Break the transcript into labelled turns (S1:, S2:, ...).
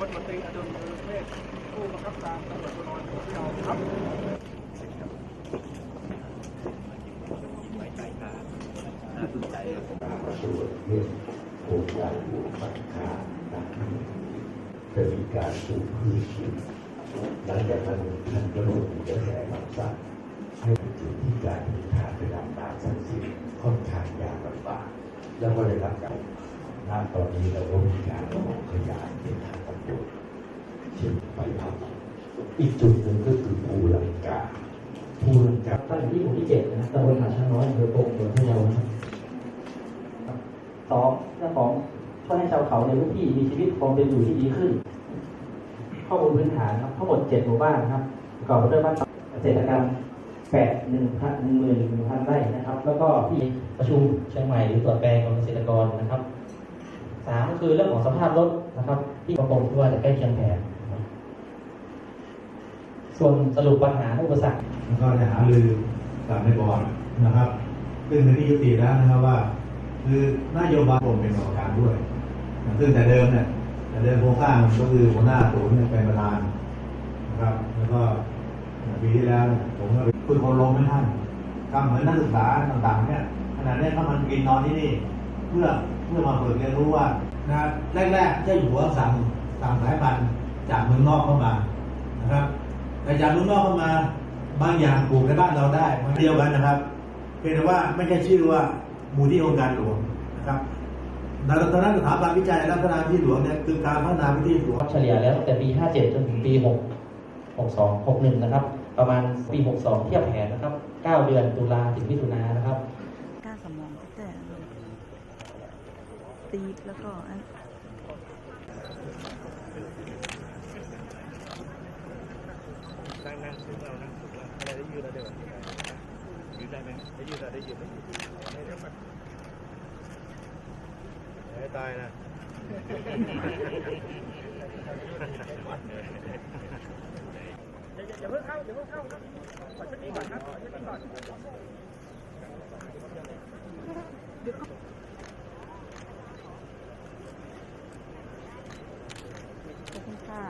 S1: ตำรวจตรีอดุลเทศผู้บังคับการตำรวจภูธรจังหวัดพะเยาครับ
S2: ไว้ใจครับน่าสนใจครับผม
S3: มาตรวจเรื่องโครงการหลวงบัตรคานะครับจะมีการปลูกพืชขึ้นหลังจากนั้นท่านก็ลงกระแสคำสั่งให้เป็นจุดที่การเดินทางไปดำน้ำสั้นสิ้นค่อนข้างยากลำบากแล้วก็ได้รับการณตอนนี้เราก็มีการขยายเป็นทางตำรวจเช่นไปพับ อีกจุดหนึ่งก็คือภูลังกาภูลังกา
S4: ตั้งอยู่ที่หมู่ที่เจ็ดนะครับตำบลหาดช้างน้อยอำเภอปงจังหวัดพะเยานะครับสองเรื่องของช่วยให้ชาวเขาในพื้นที่มีชีวิตความเป็นอยู่ที่ดีขึ้น ข้อมูลพื้นฐานครับทั้งหมดเจ็ดหมู่บ้านนะครับประกอบไปด้วยบ้านเกษตรกรรมแปดหนึ่งพันหนึ่งหมื่นหนึ่งพันไร่นะครับ แล้วก็ที่ประชุมเชียงใหม่หรือตรวจแปลงของเกษตรกรนะครับสามก็คือเรื่องของสภาพรถนะครับ ที่ประกอบที่ว่าจะใกล้เคียงแผนนะครับ ส่วนสรุปปัญหาอุปสรรค
S5: แล้วก็ได้หารือกับในบอร์ดนะครับ ซึ่งในที่ยุติแล้วนะครับว่า คือนโยบายผมเป็นกรรมการด้วย ซึ่งแต่เดิมเนี่ยแต่เดิมโครงสร้างก็คือหัวหน้าศูนย์เนี่ยเป็นประธานนะครับ แล้วก็ปีที่แล้วผมก็เป็นคุณคนลงให้ท่านทำเหมือนนักศึกษาต่างๆเนี่ยขณะนี้เขามันกินนอนที่นี่ เพื่อเพื่อมาฝึกเรียนรู้ว่านะแรกๆเจ้าอยู่หัวสั่งสั่งสายพันธุ์จากเมืองนอกเข้ามานะครับ แต่จากเมืองนอกเข้ามาบางอย่างปลูกในบ้านเราได้มันเดียวกันนะครับ เพียงแต่ว่าไม่ใช่ชื่อว่ามูลที่องค์การหลวงนะครับดังนั้นสถาบันวิจัยและพัฒนาที่หลวงเนี่ยคือการพัฒนาพื้นที่หลวง
S4: เฉลี่ยแล้วตั้งแต่ปี 57 จนถึงปี 6 62 61 นะครับ ประมาณปี 62 เทียบแผนนะครับ 9 เดือนตุลาถึงมิถุนานะครับ
S6: กล้าสมองแต่ตีบแล้วก็
S1: ถึงเรานะถึงเราอะไรได้ยืนเราเดี๋ยวยืนได้ไหมได้ยืนเราได้ยืนได้ยืนได้เดี๋ยวมาให้ตายนะอย่าเพิ่งเข้าอย่าเพิ่งเข้าครับขอชุดนี้ก่อนครับขอชุดนี้ก่อนขอบคุณค่ะ